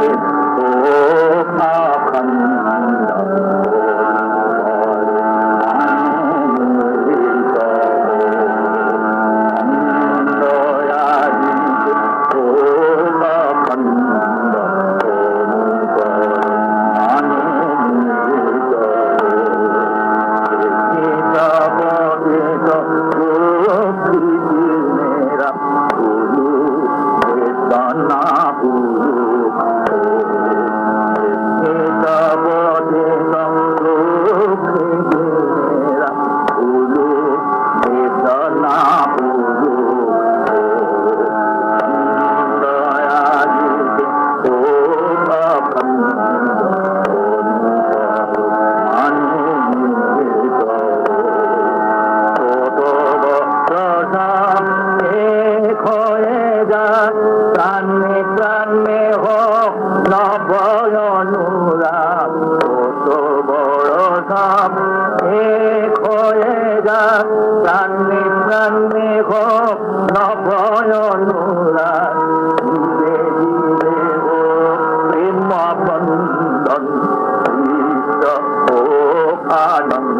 did. প্রাণে প্রাণে হোক নবয়নুরাগ কত বড় ধাম এক হয়ে যাক। প্রাণে প্রাণে হোক নবয়নুরাগ বন্ধন ও আনন্দ।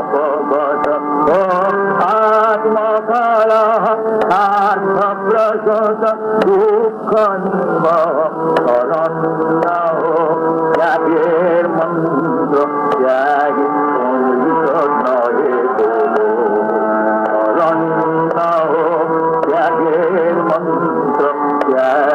জগৎ দুঃখ ত্যাগের মন্দ ত্যাগ অমৃত নয়ে অরণ্য ত্যাগের মন্ত্র ত্যাগ